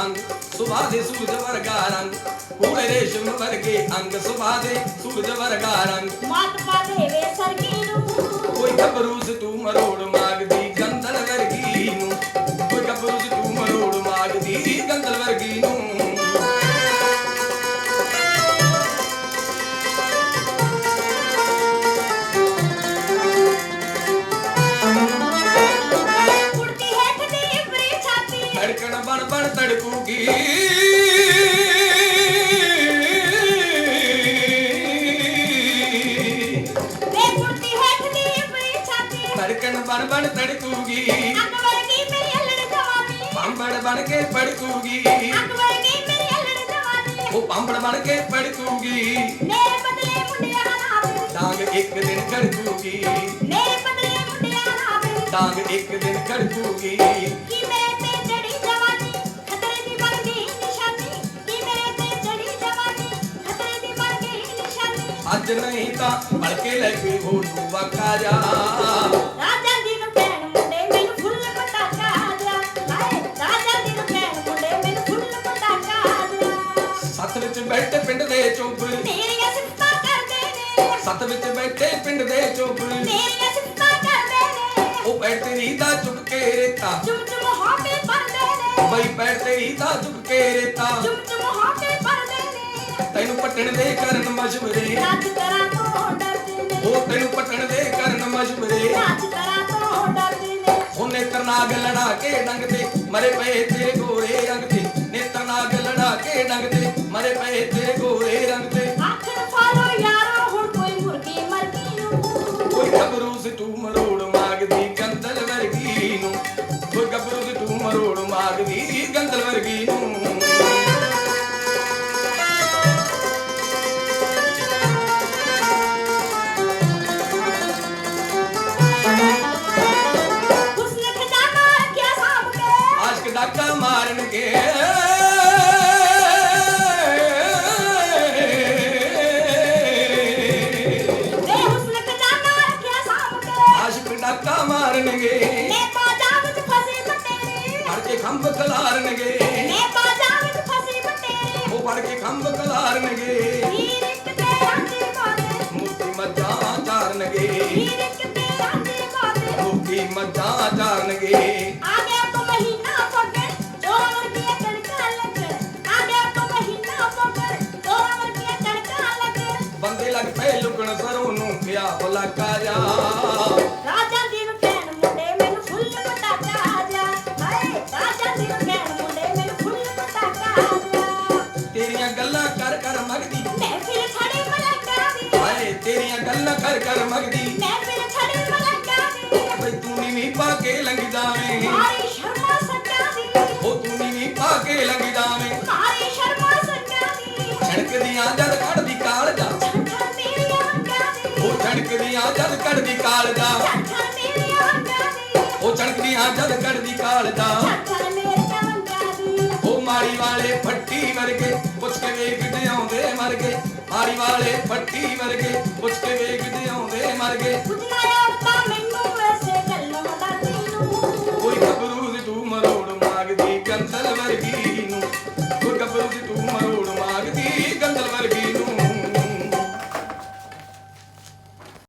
ਅੰਗ ਸੁਭਾ ਦੇ ਸੂਰਜ ਵਰਗਾ ਰੰਗ। ਪੂਰੇ ਰੇਸ਼ਮ ਵਰਗੇ ਅੰਗ ਸੁਭਾ ਦੇ ਸੂਰਜ ਵਰਗਾ ਰੰਗ। ਮਤ ਪਾ ਦੇਵੇ ਸਰਗੀ ਨੂੰ ਕੋਈ ਖਬਰੂ ਤੂੰ ਮਰੋੜ ਮਾਰ। ਧੜਕਣ ਬਣ ਬਣ ਤੜਕੂਗੀ ਅੱਗ ਵਰਗੀ ਮੇਰੀ ਅਲੜ ਜਵਾਨੀ। ਪਾਂਬੜ ਬਣ ਕੇ ਪੜਕੂਗੀ ਅੱਗ ਵਰਗੀ ਮੇਰੀ ਅਲੜ ਜਵਾਨੀ। ਉਹ ਪਾਂਬੜ ਬਣ ਕੇ ਪੜਕੂਗੀ ਮੇਰੇ ਬਦਲੇ ਮੁੰਡਿਆਂ ਨਾਲ ਡਾਂਗ ਇੱਕ ਦਿਨ ਖੜਕੂਗੀ ਮੇਰੇ ਬਦਲੇ ਮੁੰਡਿਆਂ ਨਾਲ ਡਾਂਗ ਇੱਕ ਦਿਨ ਖੜਕੂਗੀ ਕੀ ਮੇਰੇ ਅੱਜ ਨਹੀਂ ਤਾਂ ਭੜ ਕੇ ਲੈ ਕੇ ਹੋ ਤੂੰ ਵਾਕਾ ਜਾ। ਰਾਜਾ ਜੀ ਨੂੰ ਕਹਿਣ ਮੁੰਡੇ ਮੈਨੂੰ ਫੁੱਲ ਪਟਾਕਾ ਦਿਆ ਹਾਏ ਰਾਜਾ ਜੀ ਨੂੰ ਕਹਿਣ ਮੁੰਡੇ ਮੈਨੂੰ ਫੁੱਲ ਪਟਾਕਾ ਦਿਆ ਸੱਤ ਵਿੱਚ ਬੈਠੇ ਪਿੰਡ ਦੇ ਚੋਬਰ ਤੇਰੀਆਂ ਸਿਫਤਾਂ ਕਰਦੇ ਨੇ। ਸੱਤ ਵਿੱਚ ਬੈਠੇ ਪਿੰਡ ਦੇ ਚੋਬਰ ਤੇਰੀਆਂ ਸਿਫਤਾਂ ਕਰਦੇ ਨੇ। ਉਹ ਪੈਰ ਤੇਰੀ ਦਾ ਚੁੱਕ ਕੇ ਰੇਤਾ। ਚੁੰਮ ਚੁੰਮ ਹੋਕੇ ਪਰਦੇ ਨੇ। ਬਈ ਪੈਰ ਤੇਰੀ ਦਾ ਚੁੱਕ ਕੇ ਰੇਤਾ। ਚੁੰਮ ਨੇ ਤੈਨੂੰ ਪੱਟਣ ਦੇ ਕਰਨ ਮਸ਼ਵਰੇ ਰਾਜ ਕਰਾਂ ਤੋਂ ਡਰਦੇ ਨੇ। ਉਹ ਤੈਨੂੰ ਪੱਟਣ ਦੇ ਕਰਨ ਮਸ਼ਵਰੇ ਰਾਜ ਕਰਾਂ ਤੋਂ ਡਰਦੇ ਨੇ। ਉਹਨੇ ਤਰਨਾਗ ਲੜਾ ਕੇ ਡੰਗ ਤੇ ਮਰੇ ਪਏ ਤੇਰੇ ਗੋਰੇ ਰੰਗ ਤੇ ਨੇਤਰ ਨਾਗ ਲੜਾ ਕੇ ਡੰਗ ਤੇ ਮਰੇ ਪਏ ਤੇਰੇ ਗੋਰੇ ਰੰਗ ਤੇ ਆਖਰ ਫਾਲੋ ਯਾਰੋ ਹੁਣ ਕੋਈ ਮੁਰਗੀ ਮਰਗੀ ਨੂੰ ਕੋਈ ਗੱਭਰੂ ਸ ਤੂੰ ਮਰੋੜ। ਕੇ। ਮਾਰਨਗੇ। ਨੇ ਬਾਜਾ ਵਿੱਚ ਫਸੀ ਬਟੇਰੀ ਫੜ ਕੇ ਖੰਭ ਖਲਾਰਨਗੇ ਨੇ ਬਾਜਾ ਵਿੱਚ ਫਸੀ ਬਟੇਰੀ ਉਹ ਫੜ ਕੇ ਖੰਭ ਖਲਾਰਨਗੇ ਹੀਰ ਇੱਕ ਤੇਰਾ ਦੀ ਮਾਤੇ ਮੁਕਤੀ ਮੱਝਾਂ ਚਾਰਨਗੇ। ਹੀਰ ਇੱਕ ਤੇਰਾ ਦੀ ਮਾਤੇ ਮੁਕਤੀ ਮੱਝਾਂ ਤੇਰੀਆਂ ਗੱਲਾਂ ਕਰ ਕਰ ਮਗਦੀ। ਮੈਂ ਫਿਰ ਮਲੰਗਾ ਹਾਏ ਤੇਰੀਆਂ ਗੱਲਾਂ ਕਰ ਕਰ ਮਗਦੀ। ਮੈਂ ਫਿਰ ਛੜੇ ਮਲੰਗਾ ਦੀ। ਬਈ ਤੂੰ ਨੀ ਪਾ ਕੇ ਲੰਘ ਜਾਵੇਂ ਮਾਰੀ ਸ਼ਰਮਾ ਸੱਜਾ ਦੀ। ਉਹ ਤੂੰ ਨੀ ਪਾ ਕੇ ਲੰਘ ਜਾਵੇਂ ਮਾਰੀ ਸ਼ਰਮਾ ਸੱਜਾ ਦੀ। ਛੜਕਦੀਆਂ ਜਦ ਕੱਢਦੀ ਕਾਲ ਜਾ। ਛੜਕਦੀਆਂ ਜਦ ਕੱਢਦੀ ਕਾਲ ਉਹ ਛੜਕਦੀਆਂ ਜਦ ਕੱਢਦੀ ਕਾਲ ਜਾ। ਵਾਲੇ ਫੱਟੀ ਵਰਗੇ ਪੁੱਛ ਕੇ ਵੇਖਦੇ ਆਉਂਦੇ ਮਰ ਗਏ ਕੋਈ ਗੱਭਰੂ ਦੀ ਤੂੰ ਮਰੋੜ ਮਾਗਦੀ ਗੰਦਲ ਵਰਗੀ